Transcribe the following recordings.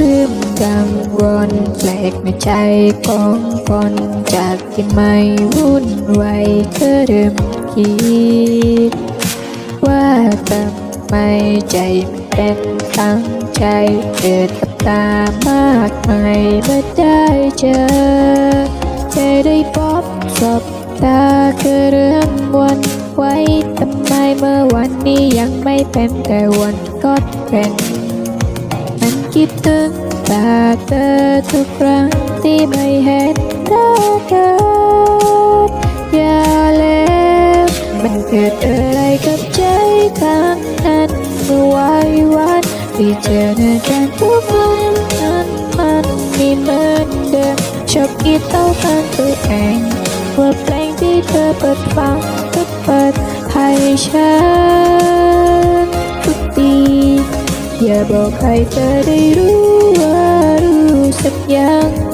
ลืมกังวลแปลกในใจของคนจากที่ไม่วุ่นวายก็เดิม คิด ว่าทำไมใจมันเป็นตั้งใจเกิดกับตามากมายเมื่อได้เจอเธอได้พบศบตาคือเรื่องวันไว้ทำไมเมื่อวันนี้ยังไม่เป็นแต่วันก็เป็นมันคิดถึงตาเธอทุกครั้งที่ไม่เห็น เกิดอะไรกับใจทางนั้นเมื่อวายวันที่เจอหน้ากันทุกวันนั้นมันไม่เหมือนเดิมชอบคิดเอากันตัวเองว่าเพลงที่เธอเปิดฟังก็เปิดให้ฉันทุกทีอย่าบอกใครเธอได้รู้ว่ารู้สึกอยังไง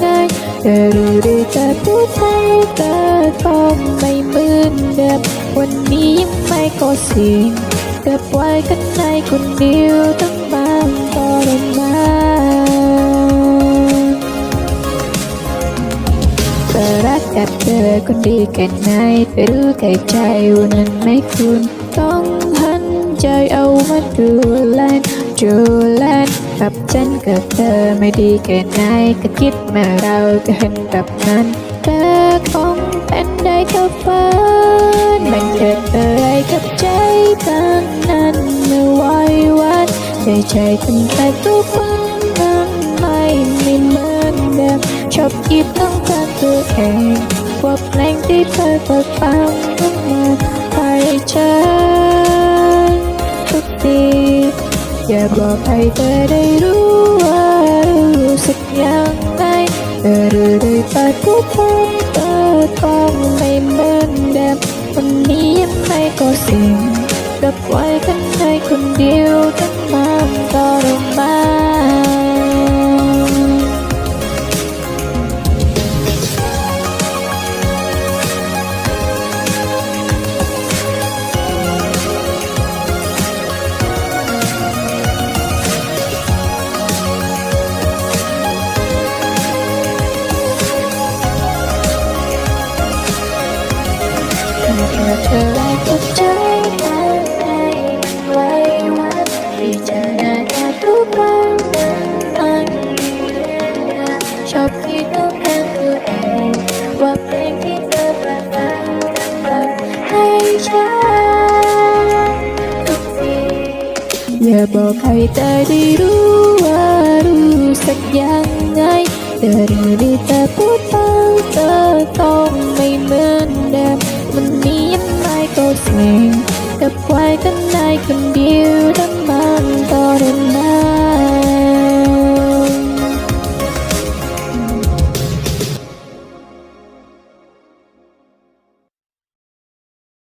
เธอรู้ดีแต่พูดให้เธอก็ไม่เหมือนเดิมวันนี้ยังไม่ก็สิ่งเก็บไว้ข้างในคนเดียวทั้งมันทรมาเธอรักกับเธอคนดีแค่ไหนเธอรู้แก่ใจว่านั้นไม่คุณต้องหันใจเอามาดูแลดู กับฉันกับเธอไม่ดีแค่ไหนก็คิดเมื่เราจะเห็นแบบนั้น เธอคงเป็นได้แค่ฝันมันเกิดอะไรกับใจกันนั้นเมื่อวายวันใจใจตั้งแต่ทุกวันนั้นไม่ไม่เหมือนเดิมชอบคิดต้องการตัวเองว่าเพลงที่เธอเปิดฟังต้องมาให้ฉันทุกที อย่าบอกให้เธอได้รู้ว่ารู้สึกยังไงเธอรู้ได้แต่ทุกคงเธอต้องไม่เมือ เมื่อเธอได้กับใจกันในไว้วันที่เจอหน้ากันทุกวันนั้นมันมีเรื่องราวชอบคิดต้องการตัวเองว่าเพลงที่เธอประทานเปิดให้ฉันทุกทีอย่าบอกให้เธอได้รู้ว่ารู้สึกยังไงเธอรู้ดีแต่พูดไปเธอต้องไม่เหมือนเดิม ก็สิ่งกับไว้ข้างในคนเดียวทั้ง